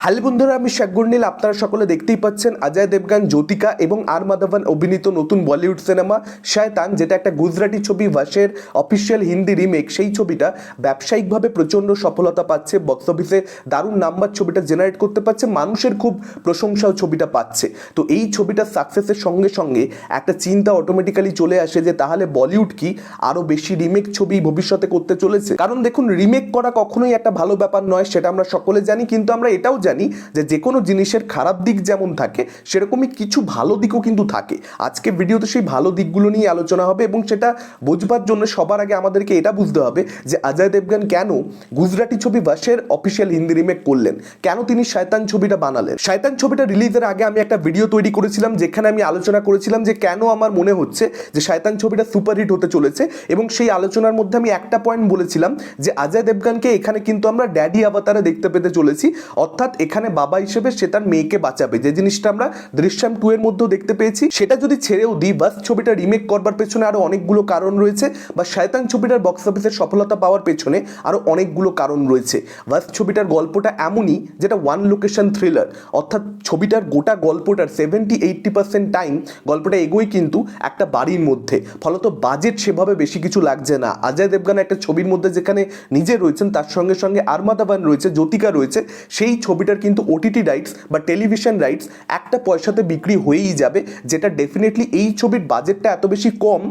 Hello বন্ধুরা, আমি নীল আপনারা সকলে দেখতেই পাচ্ছেন অজয় দেবগান, জ্যোতিকা এবং আর মাধবন অভিনীত নতুন বলিউড সিনেমা শায়তান, যেটা একটা গুজরাটি ছবি ভাষের অফিসিয়াল হিন্দি রিমেক। সেই ছবিটা ব্যবসায়িকভাবে প্রচণ্ড সফলতা পাচ্ছে বক্স অফিসে দারুণ নাম্বার ছবিটা জেনারেট করতে পারছে মানুষের খুব প্রশংসাও ছবিটা পাচ্ছে। তো এই ছবিটার সাকসেসের সঙ্গে সঙ্গে একটা চিন্তা অটোমেটিক্যালি চলে আসে যে, তাহলে বলিউড কি আরও বেশি রিমেক ছবি ভবিষ্যতে করতে চলেছে? কারণ দেখুন, রিমেক করা কখনোই একটা ভালো ব্যাপার নয়, সেটা আমরা সকলে জানি, কিন্তু আমরা এটাও জানি যে যে কোনো জিনিসের খারাপ দিক যেমন থাকে, সেরকমই কিছু ভালো দিকও কিন্তু থাকে। আজকে ভিডিওতে সেই ভালো দিকগুলো নিয়ে আলোচনা হবে এবং সেটা বোঝবার জন্য সবার আগে আমাদেরকে এটা বুঝতে হবে যে অজয় দেবগান কেন গুজরাটি ছবি বাসের অফিসিয়াল হিন্দি রিমেক করলেন? কেন তিনি শয়তান ছবিটা বানালেন? শয়তান ছবিটা রিলিজের আগে আমি একটা ভিডিও তৈরি করেছিলাম যেখানে আমি আলোচনা করেছিলাম যে কেন আমার মনে হচ্ছে যে শয়তান ছবিটা সুপারহিট হতে চলেছে এবং সেই আলোচনার মধ্যে আমি একটা পয়েন্ট বলেছিলাম যে অজয় দেবগানকে এখানে কিন্তু আমরা ড্যাডি আবাতারে দেখতে পেতে চলেছি। অর্থাৎ এখানে বাবা হিসেবে সে তার মেয়েকে বাঁচাবে। যে জিনিসটা আমরা দৃশ্যম টু এর মধ্যেও দেখতে পেয়েছি, সেটা যদি ছেড়েও দিই, বাস ছবিটা রিমেক করবার পেছনে আরও অনেকগুলো কারণ রয়েছে বা শয়তান ছবিটার বক্স অফিসের সফলতা পাওয়ার পেছনে আরও অনেকগুলো কারণ রয়েছে। বাস ছবিটার গল্পটা এমনই যেটা ওয়ান লোকেশন থ্রিলার অর্থাৎ ছবিটার গোটা গল্পটার সেভেন্টি এইটটি পার্সেন্ট টাইম গল্পটা এগোই কিন্তু একটা বাড়ির মধ্যে। ফলত বাজেট সেভাবে বেশি কিছু লাগছে না। অজয় দেবগান একটা ছবির মধ্যে যেখানে নিজে রয়েছেন, তার সঙ্গে সঙ্গে আরমাদাবান রয়েছে, জ্যোতিকা রয়েছে, সেই ছবিটার কিন্তু ওটিটি রাইটস বা টেলিভিশন রাইটস একটা পয়সাতে বিক্রি হয়েই যাবে, যেটা ডেফিনেটলি এই ছবির বাজেটটা এত বেশি কম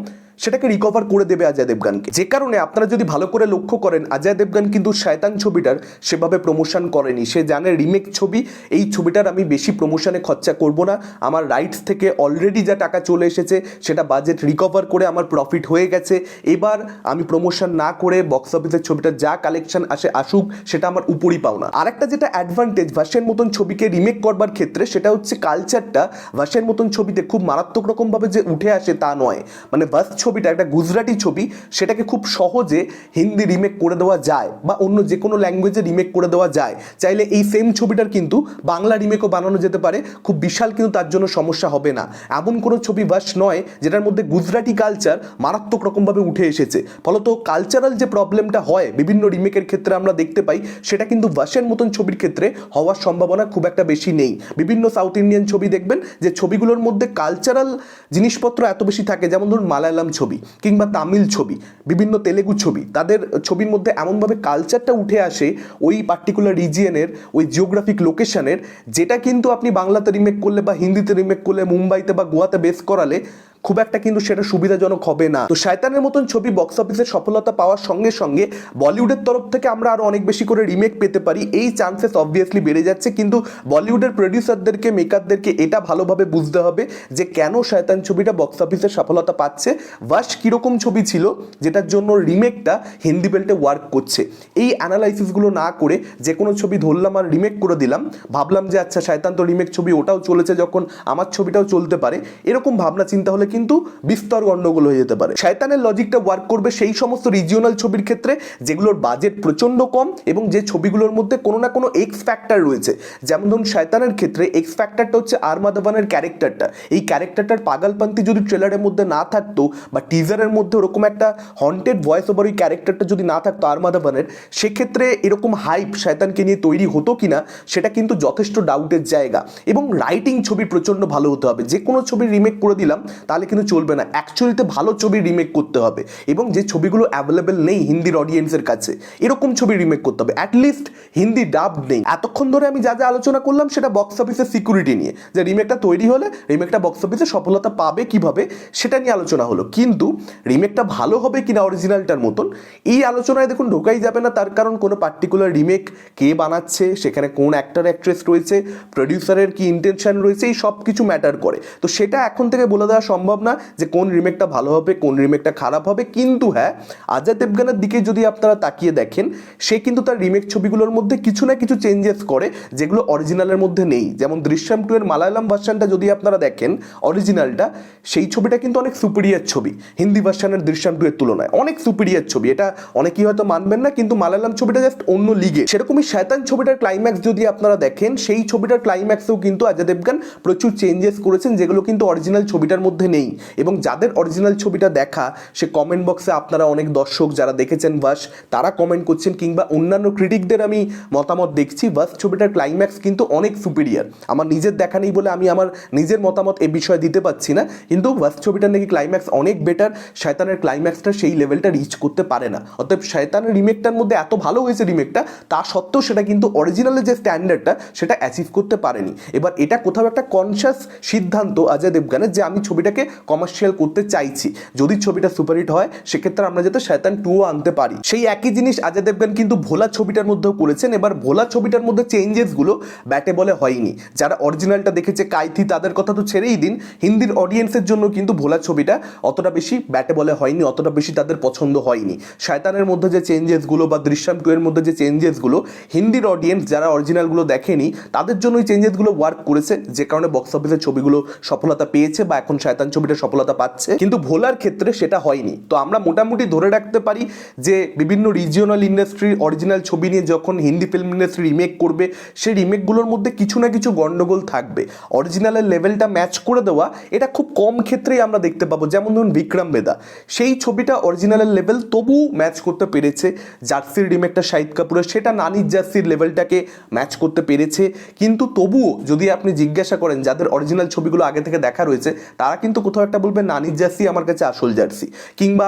সেটাকে রিকভার করে দেবে অজয় দেবগানকে যে কারণে আপনারা যদি ভালো করে লক্ষ্য করেন অজয় দেবগান কিন্তু শয়তান ছবিটার সেভাবে প্রমোশন করেনি। সে জানে রিমেক ছবি, এই ছবিটার আমি বেশি প্রমোশনে খরচা করব না। আমার রাইটস থেকে অলরেডি যা টাকা চলে এসেছে, সেটা বাজেট রিকভার করে আমার প্রফিট হয়ে গেছে। এবার আমি প্রমোশন না করে বক্স অফিসের ছবিটা যা কালেকশন আসে আসুক, সেটা আমার উপরই পাও না আরেকটা যেটা অ্যাডভান্টেজ ভাসের মতন ছবিকে রিমেক করবার ক্ষেত্রে, সেটা হচ্ছে কালচারটা ভাসের মতন ছবিতে খুব মারাত্মক রকমভাবে যে উঠে আসে তা নয়। মানে বাস ছবিটা, একটা গুজরাটি ছবি, সেটাকে খুব সহজে হিন্দি রিমেক করে দেওয়া যায় বা অন্য যে কোনো ল্যাঙ্গুয়েজে রিমেক করে দেওয়া যায়। চাইলে এই সেম ছবিটার কিন্তু বাংলা রিমেকও বানানো যেতে পারে, খুব বিশাল কিন্তু তার জন্য সমস্যা হবে না। এমন কোনো ছবি বাস নয় যেটার মধ্যে গুজরাটি কালচার মারাত্মক রকমভাবে উঠে এসেছে। ফলত কালচারাল যে প্রবলেমটা হয় বিভিন্ন রিমেকের ক্ষেত্রে আমরা দেখতে পাই, সেটা কিন্তু বাসের মতন ছবির ক্ষেত্রে হওয়ার সম্ভাবনা খুব একটা বেশি নেই। বিভিন্ন সাউথ ইন্ডিয়ান ছবি দেখবেন, যে ছবিগুলোর মধ্যে কালচারাল জিনিসপত্র এত বেশি থাকে, যেমন ধরুন মালায়ালাম ছবি কিংবা তামিল ছবি, বিভিন্ন তেলেগু ছবি, তাদের ছবির মধ্যে এমনভাবে কালচারটা উঠে আসে ওই পার্টিকুলার রিজিয়নের ওই জিওগ্রাফিক লোকেশনের যেটা কিন্তু আপনি বাংলাতে রিমেক করলে বা হিন্দিতে রিমেক করলে, মুম্বাইতে বা গোয়াতে বেস করালে খুব একটা কিন্তু সেটা সুবিধাজনক হবে না। তো শয়তানের মতন ছবি বক্স অফিসে সফলতা পাওয়ার সঙ্গে সঙ্গে বলিউডের তরফ থেকে আমরা আরও অনেক বেশি করে রিমেক পেতে পারি। এই চান্সেস অবভিয়াসলি বেড়ে যাচ্ছে, কিন্তু বলিউডের প্রডিউসারদেরকে মেকারদেরকে এটা ভালোভাবে বুঝতে হবে যে কেন শয়তান ছবিটা বক্স অফিসে সফলতা পাচ্ছে। ওয়াশ কীরকম ছবি ছিল, যেটার জন্য রিমেকটা হিন্দি বেল্টে ওয়ার্ক করছে। এই অ্যানালাইসিসগুলো না করে যে কোনো ছবি ধরলাম আর রিমেক করে দিলাম। ভাবলাম যে আচ্ছা শয়তান তো রিমেক ছবি ওটাও চলেছে যখন আমার ছবিটাও চলতে পারে। এরকম ভাবনা চিন্তা হলে কিন্তু বিস্তর গন্ডগোল হয়ে যেতে পারে। শয়তানের লজিকটা ওয়ার্ক করবে সেই সমস্ত রিজিওনাল ছবির ক্ষেত্রে, যেগুলোর বাজেট প্রচণ্ড কম এবং যে ছবিগুলোর মধ্যে কোনো না কোনো এক্স ফ্যাক্টর রয়েছে। যেমন ধরুন শয়তানের ক্ষেত্রে এক্স ফ্যাক্টরটা হচ্ছে আর মাধবানের ক্যারেক্টারটা এই ক্যারেক্টারটার পাগালপান্তি যদি ট্রেলারের মধ্যে না থাকতো বা টিজারের মধ্যে ওরকম একটা হন্টেড ভয়েস ওভার ওই ক্যারেক্টারটা যদি না থাকতো আর মাধবানের সেক্ষেত্রে এরকম হাইপ শয়তানকে নিয়ে তৈরি হতো কিনা, সেটা কিন্তু যথেষ্ট ডাউটের জায়গা। এবং রাইটিং ছবি প্রচণ্ড ভালো হতে হবে। যে কোনো ছবি রিমেক করে দিলাম, তাহলে কিন্তু চলবে না। অ্যাকচুয়ালিতে ভালো ছবি রিমেক করতে হবে এবং যে ছবিগুলো অ্যাভেলেবেল নেই হিন্দির অডিয়েন্সের কাছে, এরকম ছবি রিমেক করতে হবে। অ্যাটলিস্ট হিন্দি ডাব নেই। এতক্ষণ ধরে আমি যা যা আলোচনা করলাম সেটা বক্স অফিসের সিকিউরিটি নিয়ে, যে রিমেকটা তৈরি হলে রিমেকটা বক্স অফিসে সফলতা পাবে কীভাবে সেটা নিয়ে আলোচনা হলো। কিন্তু রিমেকটা ভালো হবে কিনা অরিজিনালটার মতন, এই আলোচনায় দেখুন ঢোকাই যাবে না। তার কারণ কোনো পার্টিকুলার রিমেক কে বানাচ্ছে, সেখানে কোন অ্যাক্টর অ্যাক্ট্রেস রয়েছে প্রডিউসারের কি ইন্টেনশন রয়েছে, এই সব কিছু ম্যাটার করে। তো সেটা এখন থেকে বলে দেওয়া সম্ভব না যে কোন রিমেকটা ভালো হবে, কোন রিমেকটা খারাপ হবে। কিন্তু হ্যাঁ অজয় দেবগানের দিকে যদি আপনারা তাকিয়ে দেখেন, সে কিন্তু তার রিমেক ছবিগুলোর মধ্যে কিছু না কিছু চেঞ্জেস করে যেগুলো অরিজিনালের মধ্যে নেই। যেমন দৃশ্যম টু এর মালায়ালাম ভার্সানটা যদি আপনারা দেখেন অরিজিনালটা সেই ছবিটা কিন্তু অনেক সুপিরিয়ার ছবি। হিন্দি ভার্সানের দৃশ্যম টু এর তুলনায় অনেক সুপিরিয়ার ছবি। এটা অনেকেই হয়তো মানবেন না, কিন্তু মালায়ালাম ছবিটা জাস্ট অন্য লিগে সেরকমই শয়তান ছবিটার ক্লাইম্যাক্স যদি আপনারা দেখেন, সেই ছবিটার ক্লাইম্যাক্সেও কিন্তু অজয় দেবগান প্রচুর চেঞ্জেস করেছেন, যেগুলো কিন্তু অরিজিনাল ছবিটার মধ্যে নেই। নেই। এবং যাদের অরিজিনাল ছবিটা দেখা, সে কমেন্ট বক্সে আপনারা অনেক দর্শক যারা দেখেছেন বাস তারা কমেন্ট করছেন কিংবা অন্যান্য ক্রিটিকদের আমি মতামত দেখছি। বাস ছবিটার ক্লাইম্যাক্স কিন্তু অনেক সুপিরিয়ার আমার নিজের দেখা নেই বলে আমি আমার নিজের মতামত এ বিষয়ে দিতে পারছি না। কিন্তু বাস ছবিটার নাকি ক্লাইম্যাক্স অনেক বেটার শয়তানের ক্লাইম্যাক্সটা সেই লেভেলটা রিচ করতে পারে না। অতএব শয়তানের রিমেকটার মধ্যে এত ভালো হয়েছে রিমেকটা তা সত্ত্বেও সেটা কিন্তু অরিজিনালের যে স্ট্যান্ডার্ডটা সেটা অ্যাচিভ করতে পারেনি। এবার এটা কোথাও একটা কনসিয়াস সিদ্ধান্ত, অজয় দেবগানের, যে আমি ছবিটাকে কমার্শিয়াল করতে চাইছি। যদি ছবিটা সুপারহিট হয়, সেক্ষেত্রে আমরা যাতে শয়তান টুও আনতে পারি। সেই একই জিনিস অজয় দেবগান কিন্তু ভোলা ছবিটার মধ্যেও করেছেন। এবার ভোলা ছবিটার মধ্যে চেঞ্জেসগুলো ব্যাটে বলে হয়নি। যারা অরিজিনালটা দেখেছে কাইথি, তাদের কথা তো ছেড়েই দিন। হিন্দির অডিয়েন্সের জন্য কিন্তু ভোলা ছবিটা অতটা বেশি ব্যাটে বলে হয়নি, অতটা বেশি তাদের পছন্দ হয়নি। শয়তানের মধ্যে যে চেঞ্জেসগুলো বা দৃশ্যম টু এর মধ্যে যে চেঞ্জেসগুলো হিন্দির অডিয়েন্স যারা অরিজিনালগুলো দেখেনি, তাদের জন্য ওই চেঞ্জেসগুলো ওয়ার্ক করেছে। যে কারণে বক্স অফিসের ছবিগুলো সফলতা পেয়েছে বা এখন শয়তান ছবিটা সফলতা পাচ্ছে। কিন্তু ভোলার ক্ষেত্রে সেটা হয়নি। তো আমরা মোটামুটি ধরে রাখতে পারি যে, বিভিন্ন রিজিওনাল ইন্ডাস্ট্রির অরিজিনাল ছবি নিয়ে যখন হিন্দি ফিল্ম ইন্ডাস্ট্রি রিমেক করবে, সেই রিমেকগুলোর মধ্যে কিছু না কিছু গন্ডগোল থাকবে। অরিজিনালের লেভেলটা ম্যাচ করে দেওয়া, এটা খুব কম ক্ষেত্রেই আমরা দেখতে পাবো। যেমন ধরুন বিক্রম বেদা। সেই ছবিটা অরিজিনালের লেভেল তবু ম্যাচ করতে পেরেছে। জার্সির রিমেকটা শাহিদ কাপুরের, সেটা নানির জার্সির লেভেলটাকে ম্যাচ করতে পেরেছে। কিন্তু তবুও যদি আপনি জিজ্ঞাসা করেন, যাদের অরিজিনাল ছবিগুলো আগে থেকে দেখা রয়েছে, তারা কিন্তু কোথাও একটা বলবে নানির জার্সি আমার কাছে আসল জার্সি। কিংবা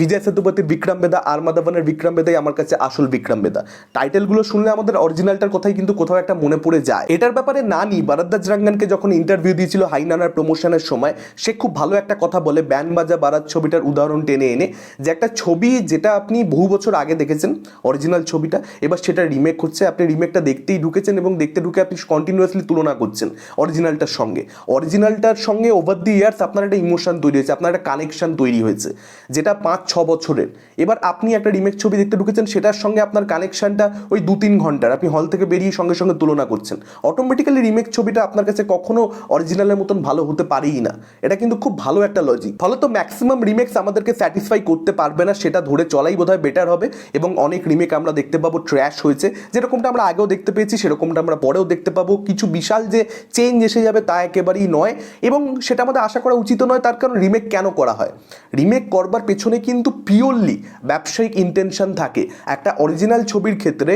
বিজয় সেতুপতির বিক্রম বেদা, আর মাধবনের বিক্রম বেদাই আমার কাছে আসল বিক্রম বেদা। টাইটেলগুলো শুনলে আমাদের অরিজিনালটার কথাই কিন্তু কোথাও একটা মনে পড়ে যায়। এটার ব্যাপারে নানি বারাদ্দাজ রাঙ্গানকে যখন ইন্টারভিউ দিয়েছিল হাইনানার প্রমোশনের সময়, সে খুব ভালো একটা কথা বলে ব্যান বাজা বারাত ছবিটার উদাহরণ টেনে এনে। যে একটা ছবি যেটা আপনি বহু বছর আগে দেখেছেন অরিজিনাল ছবিটা, এবার সেটা রিমেক হচ্ছে। আপনি রিমেকটা দেখতেই ঢুকেছেন এবং দেখতে ঢুকে আপনি কন্টিনিউয়াসলি তুলনা করছেন অরিজিনালটার সঙ্গে। অরিজিনালটার সঙ্গে ওভার দি ইয়ার্স আপনার একটা ইমোশন তৈরি হয়েছে, আপনার একটা কানেকশন তৈরি হয়েছে, যেটা পাঁচ, ছ বছরের। এবার আপনি একটা রিমেক ছবি দেখতে ঢুকেছেন, সেটার সঙ্গে আপনার কানেকশনটা ওই দু তিন ঘণ্টার, আপনি হল থেকে বেরিয়ে সঙ্গে সঙ্গে তুলনা করছেন। অটোমেটিক্যালি রিমেক ছবিটা আপনার কাছে কখনো অরিজিনালের মতন ভালো হতে পারেই না। এটা কিন্তু খুব ভালো একটা লজিক ফলত ম্যাক্সিমাম রিমেক্স আমাদেরকে স্যাটিসফাই করতে পারবে না, সেটা ধরে চলাই বোধহয় বেটার হবে, এবং অনেক রিমেক আমরা দেখতে পাবো ট্র্যাশ হয়েছে। যেরকমটা আমরা আগেও দেখতে পেয়েছি, সেরকমটা আমরা পরেও দেখতে পাবো। কিছু বিশাল যে চেঞ্জ এসে যাবে তা একেবারেই নয়, এবং সেটা আমাদের আশা করা উচিত নয়, তার কারণ রিমেক কেন করা হয়? রিমেক করবার পেছনে কিন্তু পিওরলি ব্যবসায়িক ইন্টেনশন থাকে। একটা অরিজিনাল ছবির ক্ষেত্রে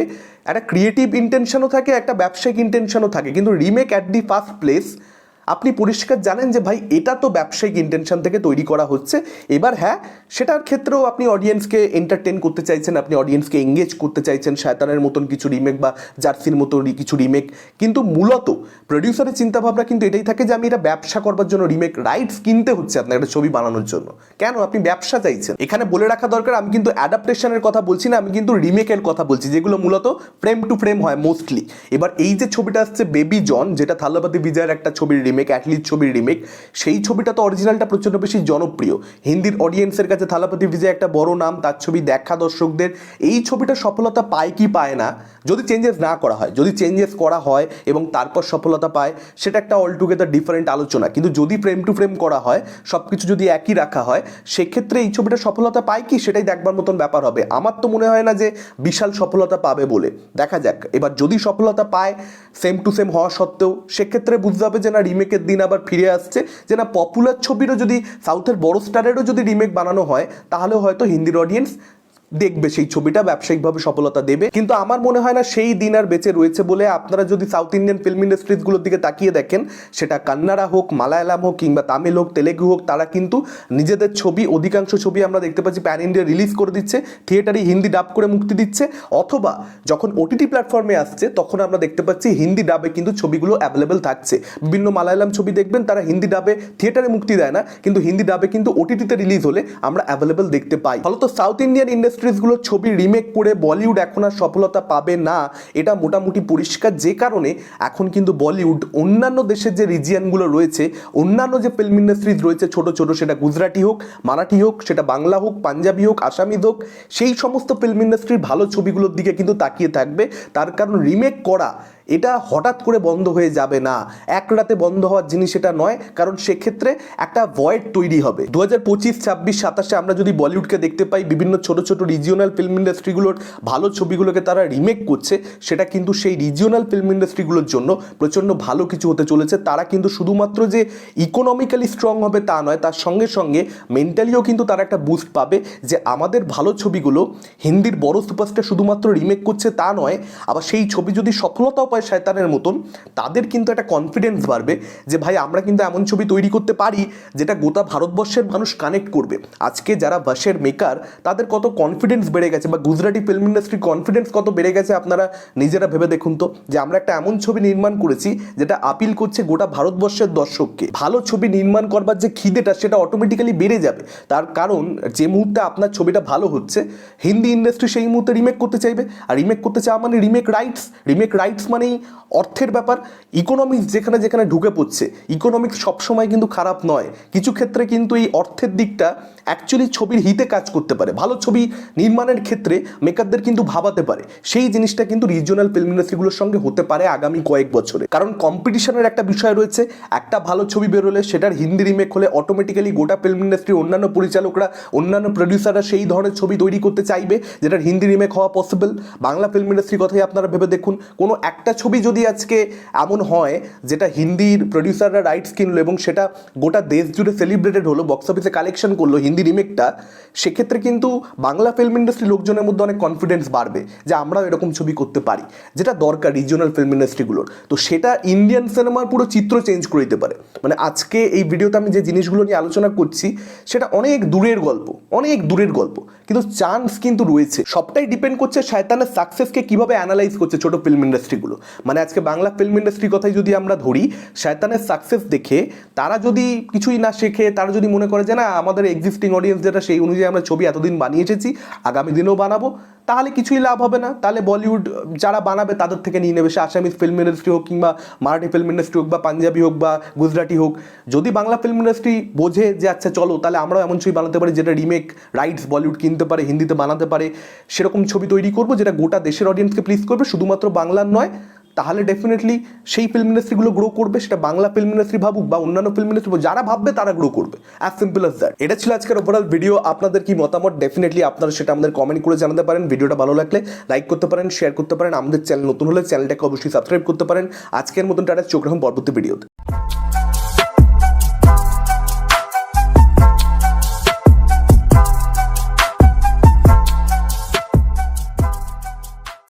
একটা ক্রিয়েটিভ ইন্টেনশনও থাকে, একটা ব্যবসায়িক ইন্টেনশনও থাকে। কিন্তু remake at the first place আপনি পরিষ্কার জানেন যে ভাই, এটা তো ব্যবসায়িক ইন্টেনশন থেকে তৈরি করা হচ্ছে। এবার হ্যাঁ সেটার ক্ষেত্রেও আপনি অডিয়েন্সকে এন্টারটেন করতে চাইছেন, আপনি অডিয়েন্সকে এঙ্গেজ করতে চাইছেন, শয়তানের মতন কিছু রিমেক বা জার্সির মতো কিছু রিমেক কিন্তু মূলত প্রডিউসারের চিন্তাভাবনা কিন্তু এটাই থাকে যে আমি এটা ব্যবসা করবার জন্য রিমেক রাইটস কিনতে হচ্ছে আপনার একটা ছবি বানানোর জন্য। কেন? আপনি ব্যবসা চাইছেন। এখানে বলে রাখা দরকার, আমি কিন্তু অ্যাডাপ্টেশনের কথা বলছি না, আমি কিন্তু রিমেকের কথা বলছি, যেগুলো মূলত ফ্রেম টু ফ্রেম হয় মোস্টলি এবার এই যে ছবিটা আসছে বেবি জন যেটা থালাপতি বিজয়ের একটা ছবির রিমেক অ্যাটলিস্ট ছবির রিমেক সেই ছবিটা তো অরিজিনালটা প্রচণ্ড বেশি জনপ্রিয়। হিন্দির অডিয়েন্সের কাছে থালাপতি ভিজে একটা বড় নাম, তার ছবি দেখা দর্শকদের, এই ছবিটা সফলতা পায় কি পায় না, যদি চেঞ্জেস না করা হয়, যদি চেঞ্জেস করা হয় এবং তারপর সফলতা পায়, সেটা একটা অলটুগেদার ডিফারেন্ট আলোচনা। কিন্তু যদি ফ্রেম টু ফ্রেম করা হয় সব কিছু যদি একই রাখা হয়, সেক্ষেত্রে এই ছবিটা সফলতা পায় কি, সেটাই দেখবার মতন ব্যাপার হবে। আমার তো মনে হয় না যে বিশাল সফলতা পাবে বলে। দেখা যাক, এবার যদি সফলতা পায় সেম টু সেম হওয়া সত্ত্বেও, সেক্ষেত্রে বুঝতে হবে যে না রিমেকের দিন আবার ফিরে আসছে, যে না পপুলার ছবিরও যদি সাউথের বড় স্টারেরও যদি রিমেক বানানো হয়, তাহলে হয়তো হিন্দির অডিয়েন্স দেখবে, সেই ছবিটা ব্যবসায়িকভাবে সফলতা দেবে। কিন্তু আমার মনে হয় না সেই দিন আর বেঁচে রয়েছে বলে আপনারা যদি সাউথ ইন্ডিয়ান ফিল্ম ইন্ডাস্ট্রিজগুলোর দিকে তাকিয়ে দেখেন, সেটা কান্নাড়া হোক, মালায়ালাম হোক কিংবা তামিল হোক, তেলেগু হোক, তারা কিন্তু নিজেদের ছবি, অধিকাংশ ছবি আমরা দেখতে পাচ্ছি প্যান ইন্ডিয়া রিলিজ করে দিচ্ছে থিয়েটারে হিন্দি ডাব করে মুক্তি দিচ্ছে, অথবা যখন ওটিটি প্ল্যাটফর্মে আসছে, তখন আমরা দেখতে পাচ্ছি হিন্দি ডাবে কিন্তু ছবিগুলো অ্যাভেলেবেল থাকছে। বিভিন্ন মালায়ালাম ছবি দেখবেন, তারা হিন্দি ডাবে থিয়েটারে মুক্তি দেয় না, কিন্তু হিন্দি ডাবে কিন্তু ওটিটিতে রিলিজ হলে আমরা অ্যাভেলেবেল দেখতে পাই। ফলত সাউথ ইন্ডিয়ান ইন্ডাস্ট্রিজগুলোর ছবি রিমেক করে বলিউড এখন আর সফলতা পাবে না, এটা মোটামুটি পরিষ্কার। যে কারণে এখন কিন্তু বলিউড অন্যান্য দেশের যে রিজিয়ানগুলো রয়েছে, অন্যান্য যে ফিল্ম ইন্ডাস্ট্রিজ রয়েছে, ছোট ছোট, সেটা গুজরাটি হোক, মারাঠি হোক, সেটা বাংলা হোক, পাঞ্জাবি হোক, আসামিজ হোক, সেই সমস্ত ফিল্ম ইন্ডাস্ট্রির ভালো ছবিগুলোর দিকে কিন্তু তাকিয়ে থাকবে। তার কারণ রিমেক করা এটা হঠাৎ করে বন্ধ হয়ে যাবে না। এক রাতে বন্ধ হওয়ার জিনিস এটা নয়, কারণ সেক্ষেত্রে একটা ভয়েড তৈরি হবে। দু হাজার পঁচিশ, ছাব্বিশ, সাতাশে আমরা যদি বলিউডকে দেখতে পাই, বিভিন্ন ছোট ছোট রিজিওনাল ফিল্ম ইন্ডাস্ট্রিগুলোর ভালো ছবিগুলোকে তারা রিমেক করছে, সেটা কিন্তু সেই রিজিওনাল ফিল্ম ইন্ডাস্ট্রিগুলোর জন্য প্রচণ্ড ভালো কিছু হতে চলেছে। তারা কিন্তু শুধুমাত্র যে ইকোনমিক্যালি স্ট্রং হবে তা নয়, তার সঙ্গে সঙ্গে মেন্টালিও কিন্তু তারা একটা বুস্ট পাবে যে আমাদের ভালো ছবিগুলো হিন্দির বড় সুপারস্টার শুধুমাত্র রিমেক করছে তা নয়, আবার সেই ছবি যদি সফলতাও পায় শয়তানের মতন, তাদের কিন্তু একটা কনফিডেন্স বাড়বে যে ভাই আমরা কিন্তু এমন ছবি তৈরি করতে পারি যেটা গোটা ভারতবর্ষের মানুষ কানেক্ট করবে। আজকে যারা বাসের মেকার তাদের কত কনফিডেন্স বেড়ে গেছে বা গুজরাটি ফিল্ম ইন্ডাস্ট্রির কনফিডেন্স কত বেড়ে গেছে আপনারা নিজেরা ভেবে দেখুন তো, যে আমরা একটা এমন ছবি নির্মাণ করেছি যেটা আপিল করছে গোটা ভারতবর্ষের দর্শককে। ভালো ছবি নির্মাণ করবার যে খিদেটা, সেটা অটোমেটিক্যালি বেড়ে যাবে। তার কারণ, যে মুহূর্তে আপনার ছবিটা ভালো হচ্ছে, হিন্দি ইন্ডাস্ট্রি সেই মুহূর্তে রিমেক করতে চাইবে। আর রিমেক করতে চাওয়া মানে রিমেক রাইটস রিমেক রাইটস মানেই অর্থের ব্যাপার ইকোনমিক্স যেখানে যেখানে ঢুকে পড়ছে ইকোনমিক্স সবসময় কিন্তু খারাপ নয়। কিছু ক্ষেত্রে কিন্তু এই অর্থের দিকটা অ্যাকচুয়ালি ছবির হিতে কাজ করতে পারে। ভালো ছবি নির্মাণের ক্ষেত্রে মেকারদের কিন্তু ভাবাতে পারে। সেই জিনিসটা কিন্তু রিজিওনাল ফিল্ম ইন্ডাস্ট্রিগুলোর সঙ্গে হতে পারে আগামী কয়েক বছরে। কারণ কম্পিটিশনের একটা বিষয় রয়েছে, একটা ভালো ছবি বেরোলে সেটার হিন্দি রিমেক হলে অটোমেটিক্যালি গোটা ফিল্ম ইন্ডাস্ট্রির অন্যান্য পরিচালকরা, অন্যান্য প্রডিউসাররা সেই ধরনের ছবি তৈরি করতে চাইবে, যেটার হিন্দি রিমেক হওয়া পসিবল বাংলা ফিল্ম ইন্ডাস্ট্রির কথাই আপনারা ভেবে দেখুন, কোনো একটা ছবি যদি আজকে এমন হয় যেটা হিন্দির প্রডিউসাররা রাইটস কিনলো এবং সেটা গোটা দেশ জুড়ে সেলিব্রেটেড হলো বক্স অফিসে কালেকশন করল হিন্দি রিমেকটা সেক্ষেত্রে কিন্তু বাংলা ফিল্ম ইন্ডাস্ট্রি লোকজনের মধ্যে অনেক কনফিডেন্স বাড়বে যে আমরাও এরকম ছবি করতে পারি, যেটা দরকার রিজিওনাল ফিল্ম ইন্ডাস্ট্রিগুলোর তো সেটা ইন্ডিয়ান সিনেমার পুরো চিত্র চেঞ্জ করে দিতে পারে। মানে আজকে এই ভিডিওতে আমি যে জিনিসগুলো নিয়ে আলোচনা করছি, সেটা অনেক দূরের গল্প, অনেক দূরের গল্প, কিন্তু চান্স কিন্তু রয়েছে। সবটাই ডিপেন্ড করছে শয়তানের সাকসেসকে কীভাবে অ্যানালাইজ করছে ছোট ফিল্ম ইন্ডাস্ট্রিগুলো মানে আজকে বাংলা ফিল্ম ইন্ডাস্ট্রির কথাই যদি আমরা ধরি, শয়তানের সাকসেস দেখে, তারা যদি কিছুই না শেখে, তারা যদি মনে করে যে না, আমাদের এক্সিস্টিং অডিয়েন্স যেটা, সেই অনুযায়ী আমরা ছবি এতদিন বানিয়ে এসেছি, আগামী দিনেও বানাবো, তাহলে কিছুই লাভ হবে না। তাহলে বলিউড যারা বানাবে, তাদের থেকে নিয়ে নেবে, সে আসামিস ফিল্ম ইন্ডাস্ট্রি হোক কিংবা মারাঠি ফিল্ম ইন্ডাস্ট্রি হোক বা পাঞ্জাবি হোক বা গুজরাটি হোক। যদি বাংলা ফিল্ম ইন্ডাস্ট্রি বোঝে যে আচ্ছা চলো, তাহলে আমরাও এমন ছবি বানাতে পারি, যেটা রিমেক রাইটস বলিউড কিনতে পারে, হিন্দিতে বানাতে পারে। সেরকম ছবি তৈরি করব, যেটা গোটা দেশের অডিয়েন্সকে প্লিজ করবে, শুধুমাত্র বাংলার নয় তাহলে ডেফিনেটলি সেই ফিল্ম ইন্ডাস্ট্রিগুলো গ্রো করবে, সেটা বাংলা ফিল্ম ইন্ডাস্ট্রি ভাবুক বা অন্যান্য ফিল্ম ইন্ডাস্ট্রি যারা ভাববে তারা গ্রো করবে। অ্যাজ সিম্পল অ্যাজ দ্যাট এটা ছিল আজকের ওভারঅল ভিডিও আপনাদের কি মতামত? ডেফিনেটলি আপনারা সেটা আমাদের কমেন্ট করে জানাতে পারেন। ভিডিওটা ভালো লাগলে লাইক করতে পারেন শেয়ার করতে পারেন। আমাদের চ্যানেল নতুন হলে চ্যানেলটাকে অবশ্যই সাবস্ক্রাইব করতে পারেন। আজকের মতন টাটা, চোখ রাখুন পরবর্তী ভিডিওতে